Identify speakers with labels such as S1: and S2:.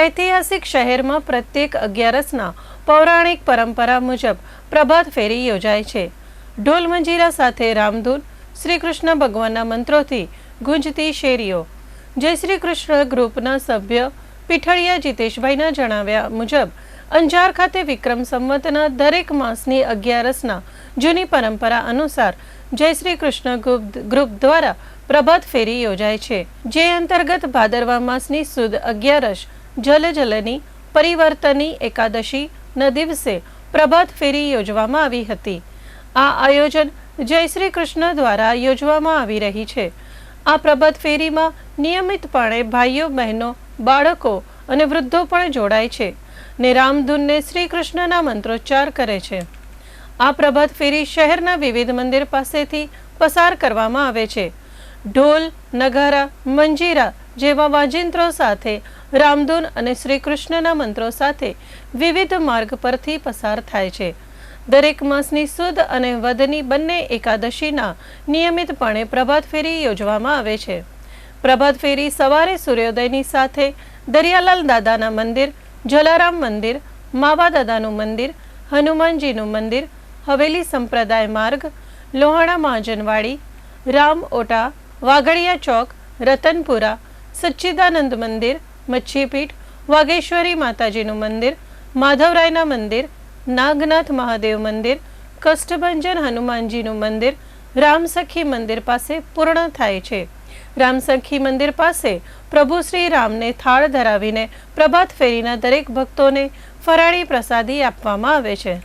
S1: ઐતિહાસિક શહેરમાં પ્રત્યેક અગિયારસના પૌરાણિક પરંપરા મુજબ પ્રભાત ફેરી યોજાય છે. ઢોલ મંજીરા સાથે રામધૂન શ્રી કૃષ્ણ ભગવાનના મંત્રોથી ગુંજતી શેરીઓ. જય શ્રી કૃષ્ણ ગ્રુપના સભ્ય પીઠળિયા જીતેશભાઈના જણાવ્યા મુજબ, અંજાર ખાતે વિક્રમ સંવતના દરેક માસની અગિયારસના જૂની પરંપરા અનુસાર જય શ્રી કૃષ્ણ ગ્રુપ દ્વારા પ્રભાત ફેરી યોજાય છે. જે અંતર્ગત ભાદરવા માસની સુદ અગિયારસ જલ જલની પરિવર્તની એકાદશીના દિવસે પ્રભાત ફેરી યોજવામાં આવી હતી. આ આયોજન જય શ્રી કૃષ્ણ દ્વારા યોજવામાં આવી રહી છે. આ પ્રભાત ફેરીમાં નિયમિતપણે ભાઈઓ, બહેનો, બાળકો અને વૃદ્ધો પણ જોડાય છે ને રામધૂનને શ્રી કૃષ્ણના મંત્રોચ્ચાર કરે છે. આ પ્રભાત ફેરી શહેરના વિવિધ મંદિર પાસેથી પસાર કરવામાં આવે છે. ઢોલ, નગારા, મંજીરા જેવા વાજિંત્રો સાથે, રામધૂન અને શ્રી કૃષ્ણના મંત્રો સાથે વિવિધ માર્ગ પરથી પસાર થાય છે. દરેક માસની સુદ અને વધની બંને એકાદશીના નિયમિતપણે પ્રભાત ફેરી યોજવામાં આવે છે. પ્રભાત ફેરી સવારે સૂર્યોદયની સાથે દરિયાલાલ દાદાના મંદિર, જલારામ મંદિર, માવા દાદાનું મંદિર, હનુમાનજીનું મંદિર, હવેલી સંપ્રદાય માર્ગ, લોહાણા મહાજનવાડી, રામ ઓટા વાઘડિયા ચોક, રતનપુરા સચ્ચિદાનંદ મંદિર, મચ્છીપીઠ વાગેશ્વરી માતાજીનું મંદિર, માધવરાયના મંદિર, નાગનાથ મહાદેવ મંદિર, કષ્ટભંજન હનુમાનજીનું મંદિર, રામસખી મંદિર પાસે પૂર્ણ થાય છે. રામસખી મંદિર પાસે પ્રભુ શ્રી રામને થાળ ધરાવીને પ્રભાત ફેરીના દરેક ભક્તોને ફરાળી પ્રસાદી આપવામાં આવે છે.